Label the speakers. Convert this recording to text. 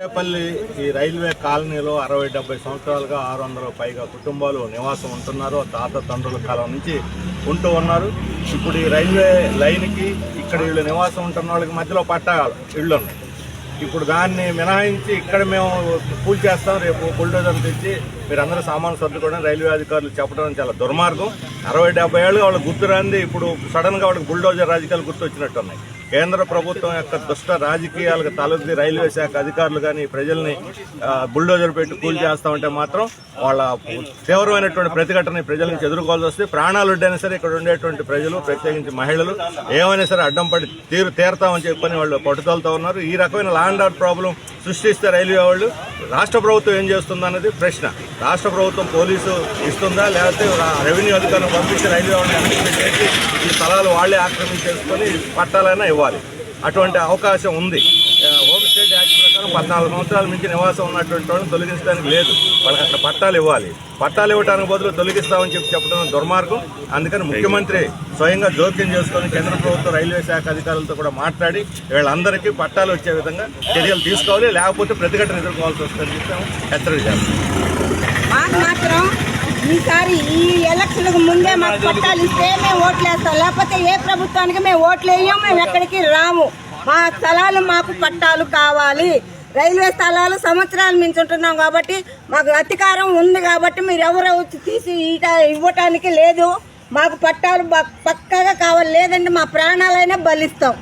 Speaker 1: పల్లి ఈ రైల్వే కాలనీలో అరవై డెబ్బై సంవత్సరాలుగా ఆరు వందల పైగా కుటుంబాలు నివాసం ఉంటున్నారు. తాత తండ్రుల కాలం నుంచి ఉంటూ ఉన్నారు. ఇప్పుడు ఈ రైల్వే లైన్కి ఇక్కడ వీళ్ళు నివాసం ఉంటున్న వాళ్ళకి మధ్యలో పట్టా ఇళ్ళు ఉన్నాయి ఇప్పుడు దాన్ని మినహాయించి ఇక్కడ మేము పూజ చేస్తాం. రేపు బుల్డోజర్ తెచ్చి మీరందరూ సామాను సర్దుకోవడం రైల్వే అధికారులు చెప్పడం చాలా దుర్మార్గం. అరవై డెబ్బై ఏళ్ళు వాళ్ళకి గుర్తురాంది ఇప్పుడు సడన్గా వాళ్ళకి బుల్డోజర్ రాజకీయాలు గుర్తు వచ్చినట్టున్నాయి కేంద్ర ప్రభుత్వం యొక్క దుష్ట రాజకీయాలకు తలెత్తి రైల్వే శాఖ అధికారులు కానీ ప్రజల్ని బుల్డోజర్ పెట్టి కూల్ చేస్తామంటే మాత్రం వాళ్ళ తీవ్రమైనటువంటి ప్రతిఘటన ఈ ప్రజల నుంచి ఎదుర్కోవాల్సి వస్తే ప్రాణాలు ఉంటేనే సరే ఇక్కడ ఉండేటువంటి ప్రజలు ప్రత్యేకించి మహిళలు ఏమైనా సరే అడ్డం పడి తీరు తీరతామని చెప్పని వాళ్ళు పట్టుదలతో ఉన్నారు. ఈ రకమైన ల్యాండ్ ఆర్డర్ ప్రాబ్లం సృష్టిస్తే రైల్వే వాళ్ళు. రాష్ట్ర ప్రభుత్వం ఏం చేస్తుందన్నది ప్రశ్న. రాష్ట్ర ప్రభుత్వం పోలీసు ఇస్తుందా? లేకపోతే రెవెన్యూ అధికారులు పంపించి రైల్వే వాళ్ళని వెనక్కి ఈ స్థలాలు వాళ్ళే ఆక్రమించేసుకొని పట్టాలైనా ఇవ్వాలి. అటువంటి అవకాశం ఉంది. పద్నాలుగు సంవత్సరాల నుంచి నివాసం ఉన్నటువంటి వాళ్ళని తొలగించడానికి లేదు. వాళ్ళకి అక్కడ పట్టాలు ఇవ్వాలి. పట్టాలు ఇవ్వడానికి బదులు తొలగిస్తామని చెప్పి చెప్పడం దుర్మార్గం. అందుకని ముఖ్యమంత్రి స్వయంగా జోక్యం చేసుకొని కేంద్ర ప్రభుత్వ రైల్వే శాఖ అధికారులతో కూడా మాట్లాడి వీళ్ళందరికీ పట్టాలు వచ్చే విధంగా చర్యలు తీసుకోవాలి. లేకపోతే ప్రతిఘటన ఎదుర్కోవాల్సి వస్తుందని చెప్పి మేము హెచ్చరిక చేస్తాం
Speaker 2: మాకు మాత్రం ఈసారి ఈ ఎలక్షన్లకు ముందే మాకు పట్టాలు ఇస్తే మేము ఓట్లు వేస్తాం లేకపోతే ఏ ప్రభుత్వానికి మేము ఓట్లు వేయం మేము ఎక్కడికి రాము. మా స్థలాలు మాకు పట్టాలు కావాలి. రైల్వే స్థలాలు సంవత్సరాలు మించి ఉంటున్నాం కాబట్టి మాకు అధికారం ఉంది కాబట్టి మీరు ఎవరు వచ్చి తీసి ఈట- ఇవ్వటానికి లేదు. మాకు పట్టాలు పక్కగా కావాలి. లేదంటే మా ప్రాణాలైనా బలిస్తాం.